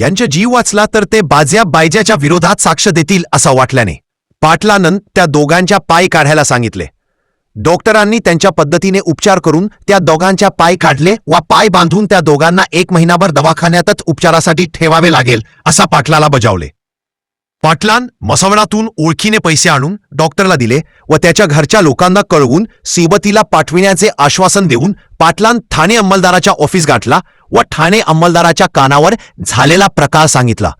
यांच्या जीव वाचला तर ते बाज्या बायजाच्या विरोधात साक्ष देतील असं वाटल्याने पाटलानं त्या दोघांच्या पाय काढायला सांगितले. डॉक्टरांनी त्यांच्या पद्धतीने उपचार करून त्या दोघांच्या पाय काढले वा पाय बांधून त्या दोघांना एक महिनाभर दवाखान्यातच उपचारासाठी ठेवावे लागेल असा पाटलाला बजावले. पाटलान मसवणातून ओळखीने पैसे आणून डॉक्टरला दिले व त्याच्या घरच्या लोकांना कळवून सेबतीला पाठविण्याचे आश्वासन देऊन पाटलान ठाणे अंमलदाराच्या ऑफिस गाठला व ठाणे अंमलदाराच्या कानावर झालेला प्रकार सांगितला.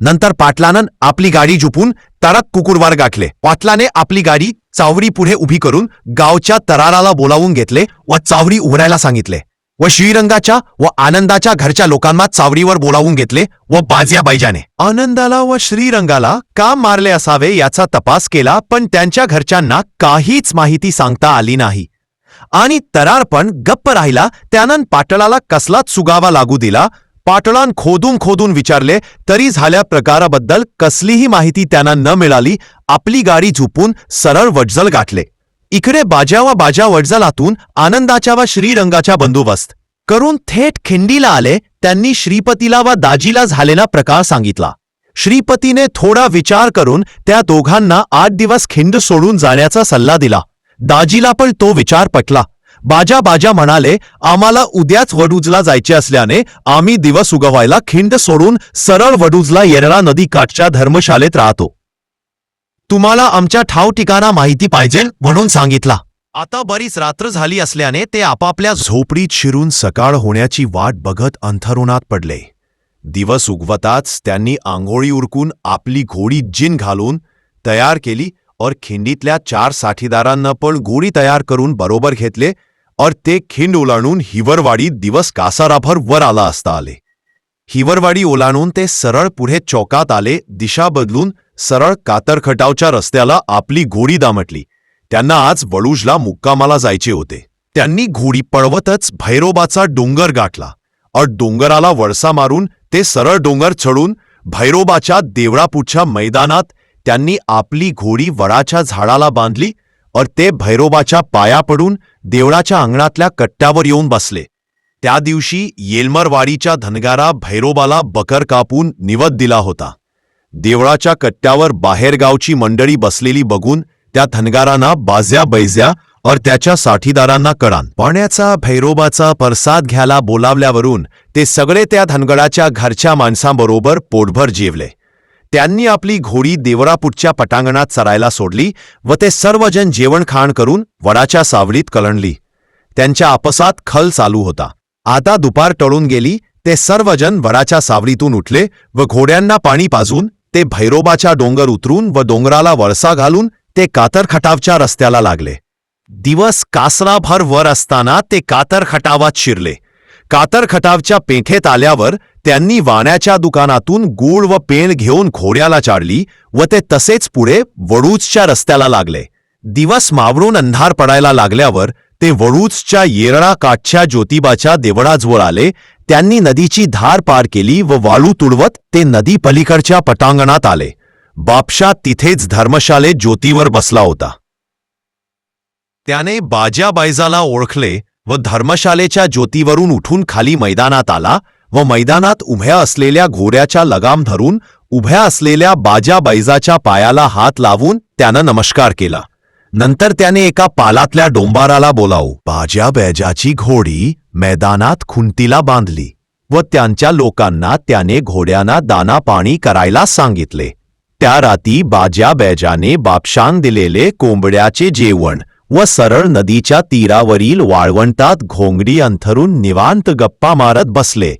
नंतर पाटलानं आपली गाडी झुपून तडक कुकुरवार गाठले. पाटलाने आपली गाडी चावरी पुढे उभी करून गावच्या तराराला बोलावून घेतले व चावरी उघडायला सांगितले. व श्रीरंगाच्या व आनंदाच्या घरच्या लोकांना चावडीवर बोलावून घेतले व बाजिया बैजाने आनंदाला व श्रीरंगाला का मारले असावे याचा तपास केला पण त्यांच्या घरच्यांना काहीच माहिती सांगता आली नाही. आणि तरार पण गप्प राहिला त्यानं पाटलाला कसलाच सुगावा लागू दिला? पाटलान खोदून खोदून विचारले तरी झाल्या प्रकाराबद्दल कसलीही माहिती त्यांना न मिळाली आपली गाडी झुपून सरळ वडजल गाठले. इकडे बाजा व बाजा वडजलातून आनंदाच्या व श्रीरंगाच्या बंदोबस्त. करून थेट खिंडीला आले त्यांनी श्रीपतीला व दाजीला झालेला प्रकार सांगितला. श्रीपतीने थोडा विचार करून त्या दोघांना आठ दिवस खिंड सोडून जाण्याचा सल्ला दिला. दाजीला पण तो विचार पटला. बाजा बाजा म्हणाले आम्हाला उद्याच वडूजला जायचे असल्याने आम्ही दिवस उगवायला खिंड सोडून सरळ वडूजला येरळा नदी काठच्या धर्मशाळेत राहतो. तुम्हाला आमच्या ठाव ठिकाणा माहिती पाहिजे म्हणून सांगितला. आता बरीच रात्र झाली असल्याने ते आपापल्या झोपडीत शिरून सकाळ होण्याची वाट बघत अंथरुणात पडले. दिवस उगवताच त्यांनी आंघोळी उरकून आपली घोडी जिन घालून तयार केली और खिंडीतल्या चार साठीदारांना पण गोडी तयार करून बरोबर घेतले और ते खिंड ओलांडून हिवरवाडीत दिवस कासाराभर वर आला असता आले. हिवरवाडी ओलांडून ते सरळ पुढे चौकात आले दिशा बदलून सरळ कातरखटावच्या रस्त्याला आपली घोडी दामटली. त्यांना आज वळूजला मुक्कामाला जायचे होते. त्यांनी घोडी पळवतच भैरोबाचा डोंगर गाठला. अट डोंगराला वळसा मारून ते सरळ डोंगर चढून भैरोबाच्या देवळापुढच्या मैदानात त्यांनी आपली घोडी वडाच्या झाडाला बांधली और ते भैरोबाच्या पाया पडून देवळाच्या अंगणातल्या कट्ट्यावर येऊन बसले. त्या दिवशी येलमरवाडीच्या धनगारा भैरोबाला बकर कापून निवद दिला होता. देवळाच्या कट्ट्यावर बाहेरगावची मंडळी बसलेली बघून त्या धनगारांना बाज्या बैज्या और त्याच्या साठीदारांना कळान पाण्याचा भैरोबाचा प्रसाद घ्यायला बोलावल्यावरून ते सगळे त्या धनगडाच्या घरच्या माणसांबरोबर पोटभर जेवले. त्यांनी आपली घोडी देवरापूरच्या पटांगणात चरायला सोडली व ते सर्वजण जेवण खाण करून वडाच्या सावलीत कलंडली. त्यांच्या आपसात खल चालू होता. आता दुपार टळून गेली ते सर्वजण वडाच्या सावलीतून उठले व घोड्यांना पाणी पाजून ते भैरोबाच्या डोंगर उतरून व डोंगराला वळसा घालून ते कातरखटावच्या रस्त्याला लागले. दिवस कासराभर वर असताना ते कातरखटावात शिरले. कातरखटावच्या पेठेत आल्यावर त्यांनी वाण्याच्या दुकानातून गूळ व पेन घेऊन घोड्याला चाडली व ते तसेच पुढे वडूजच्या रस्त्याला लागले. दिवस मावळून अंधार पडायला लागल्यावर ते वळूचच्या येरळा काठच्या ज्योतिबाच्या देवळाजवळ आले. त्यांनी नदीची धार पार केली व वाळू तुडवत ते नदी पलीकडच्या पटांगणात आले. बापशा तिथेच धर्मशालेत ज्योतीवर बसला होता. त्याने बाज्या बायजाला ओळखले व धर्मशालेच्या ज्योतीवरून उठून खाली मैदानात आला व मैदानात उभ्या असलेल्या घोड्याच्या लगाम धरून उभ्या असलेल्या बाजा बैजाच्या पायाला हात लावून त्यानं नमस्कार केला. नंतर त्याने एका पालातल्या डोंबाराला बोलावू. बाजा बैजाची घोडी मैदानात खुंटीला बांधली व त्यांच्या लोकांना त्याने घोड्यांना दाना पाणी करायला सांगितले. त्या राती बाज्या बैजाने बापशान दिलेले कोंबड्याचे जेवण व सरळ नदीच्या तीरावरील वाळवंटात घोंगडी अंथरून निवांत गप्पा मारत बसले.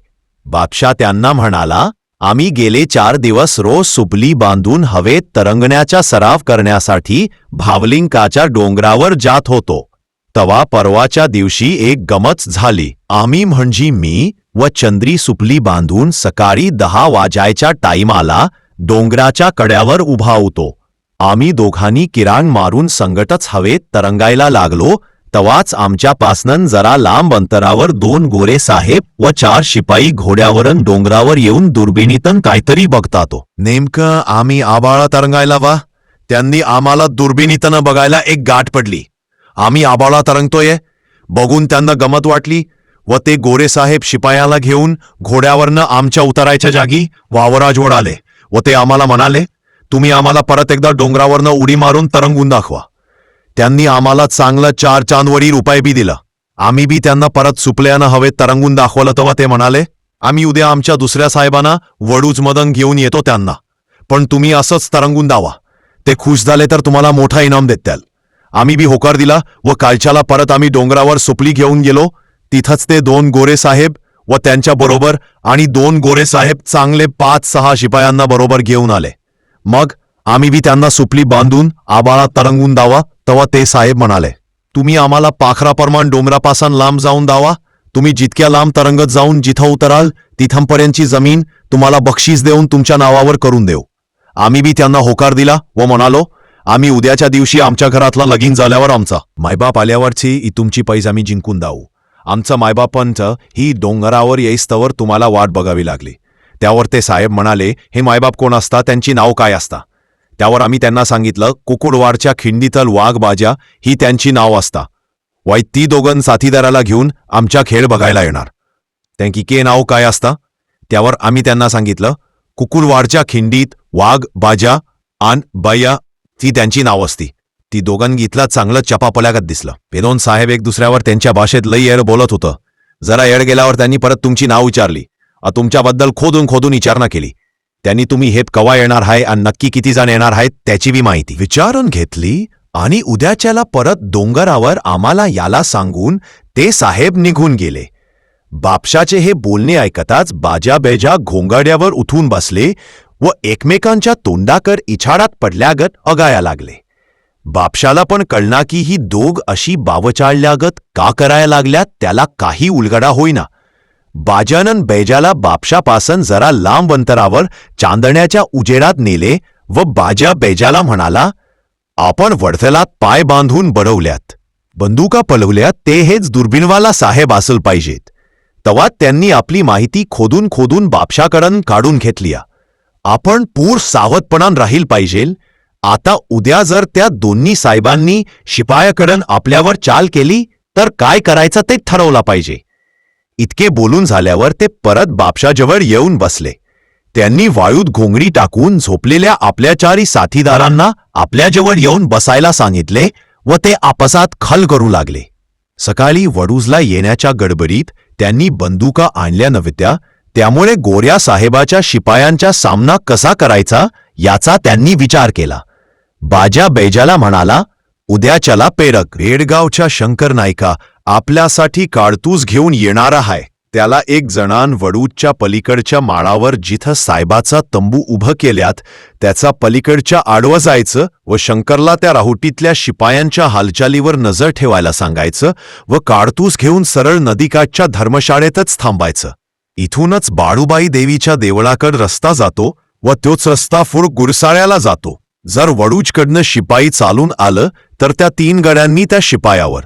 बादशा त्यांना म्हणाला आम्ही गेले चार दिवस रोज सुपली बांधून हवेत तरंगण्याचा सराव करण्यासाठी भावलिंकाच्या डोंगरावर जात होतो. तवा परवाच्या दिवशी एक गमच झाली. आम्ही म्हणजे मी व चंद्री सुपली बांधून सकाळी दहा वाजायच्या टाईमाला डोंगराच्या कड्यावर उभा होतो. आम्ही दोघांनी किराण मारून संगटच हवेत तरंगायला लागलो. तवाच आमच्यापासनं जरा लांब अंतरावर दोन गोरे साहेब व चार शिपाई घोड्यावरून डोंगरावर येऊन दुर्बिणीतन काहीतरी बघतातो. नेमकं आम्ही आबाळा तरंगायला वा? त्यांनी आम्हाला दुर्बिणीतनं बघायला एक गाठ पडली. आम्ही आबाळा तरंगतोय? बघून त्यांना गमत वाटली व ते गोरेसाहेब शिपायाला घेऊन घोड्यावरनं आमच्या उतरायच्या जागी वावराजवळ आले व ते आम्हाला म्हणाले तुम्ही आम्हाला परत एकदा डोंगरावरनं उडी मारून तरंगून दाखवा. त्यांनी आम्हाला चांगलं चार चांदवडी रुपये बी दिलं. आम्ही बी त्यांना परत सुपल्यानं हवेत तरंगून दाखवलं तेव्हा ते म्हणाले आम्ही उद्या आमच्या दुसऱ्या साहेबांना वडूज मदन घेऊन येतो त्यांना. पण तुम्ही असंच तरंगून दावा. ते खुश झाले तर तुम्हाला मोठा इनाम देत्याल. आम्ही बी होकार दिला व कालच्याला परत आम्ही डोंगरावर सुपली घेऊन गेलो. तिथंच ते दोन गोरे साहेब व त्यांच्या बरोबर आणि दोन गोरे साहेब चांगले पाच सहा शिपायांना बरोबर घेऊन आले. मग आम्ही बी त्यांना सुपली बांधून आबाळात तरंगून दावा तेव्हा ते साहेब म्हणाले तुम्ही आम्हाला पाखराप्रमाण डोंगरापासून लांब जाऊन दावा. तुम्ही जितक्या लांब तरंगत जाऊन जिथं उतराल तिथंपर्यंतची जमीन तुम्हाला बक्षीस देऊन तुमच्या नावावर करून देऊ. आम्ही बी त्यांना होकार दिला व म्हणालो आम्ही उद्याच्या दिवशी आमच्या घरातला लगीन झाल्यावर आमचा मायबाप आल्यावरची ही तुमची पैज आम्ही जिंकून दाऊ. आमचं मायबापंच ही डोंगरावर येईस्तवर तुम्हाला वाट बघावी लागली. त्यावर ते साहेब म्हणाले हे मायबाप कोण असता? त्यांची नाव काय असता? त्यावर आम्ही त्यांना सांगितलं कुकुडवाडच्या खिंडीतल वाघ बाजा ही त्यांची नाव असता. वाई ती दोघं साथीदाराला घेऊन आमच्या खेळ बघायला येणार. त्यांकी के नाव काय असता? त्यावर आम्ही त्यांना सांगितलं कुकुलवाडच्या खिंडीत वाघ बाजा आन बया ती त्यांची नाव असती. ती दोघांगीतला चांगलं चपापल्यागत दिसलं. पेदोन साहेब एक दुसऱ्यावर त्यांच्या भाषेत लई येड बोलत होतं. जरा येड गेल्यावर त्यांनी परत तुमची नाव विचारली. तुमच्याबद्दल खोदून खोदून विचारणा केली. त्यांनी तुम्ही हेप कवा येणार आहे आणि नक्की किती जण येणार आहेत त्याची बी माहिती. विचारून घेतली आणि उद्याच्याला परत डोंगरावर आम्हाला याला सांगून ते साहेब निघून गेले. बापशाचे हे बोलणे ऐकताच बाजा बेजा घोंगाड्यावर उठून बसले व एकमेकांच्या तोंडाकर इछाडात पडल्यागत अगाया लागले. बापशाला पण कळना की ही दोघ अशी बावचाळल्यागत का करायला लागल्यात त्याला काही उलगडा होईना. बाजानन बैजाला बापशापासून जरा लांब अंतरावर चांदण्याच्या उजेडात नेले व बाजा बैजाला म्हणाला आपण वडथलात पाय बांधून बडवल्यात. बंदुका पलवल्यात ते हेच दुर्बिणवाला साहेब असल पाहिजेत. तवा त्यांनी आपली माहिती खोदून खोदून बापशाकडून काढून घेतलीया. आपण पूर सावधपणान राहील पाहिजेल. आता उद्या जर त्या दोन्ही साहेबांनी शिपायाकडून आपल्यावर चाल केली तर काय करायचं ते ठरवला पाहिजे. इतके बोलून झाल्यावर ते परत बापशाजवळ येऊन बसले. त्यांनी वाळूत घोंगडी टाकून झोपलेल्या आपल्या चारी साथीदारांना आपल्याजवळ येऊन बसायला सांगितले व ते आपसात खल करू लागले. सकाळी वडूजला येण्याच्या गडबडीत त्यांनी बंदुका आणल्या नव्हत्या त्यामुळे गोऱ्या साहेबाच्या शिपायांचा सामना कसा करायचा याचा त्यांनी विचार केला. बाजा बैजाला म्हणाला उद्याच्याला पेरक रेडगावच्या शंकर नायका आपल्यासाठी काडतूस घेऊन येणार आहे त्याला एक जणान वडूच्या पलीकडच्या माळावर जिथं साहेबाचा तंबू उभं केल्यात त्याचा पलीकडच्या आडवं जायचं व शंकरला त्या राहुटीतल्या शिपायांच्या हालचालीवर नजर ठेवायला सांगायचं व काडतूस घेऊन सरळ नदीकाठच्या धर्मशाळेतच थांबायचं. इथूनच बाळूबाई देवीच्या देवळाकड रस्ता जातो व तोच रस्ता फुड गुरसाळ्याला जातो. जर वडूजकडनं शिपाई चालून आलं तर त्या तीन गड्यांनी त्या शिपायावर.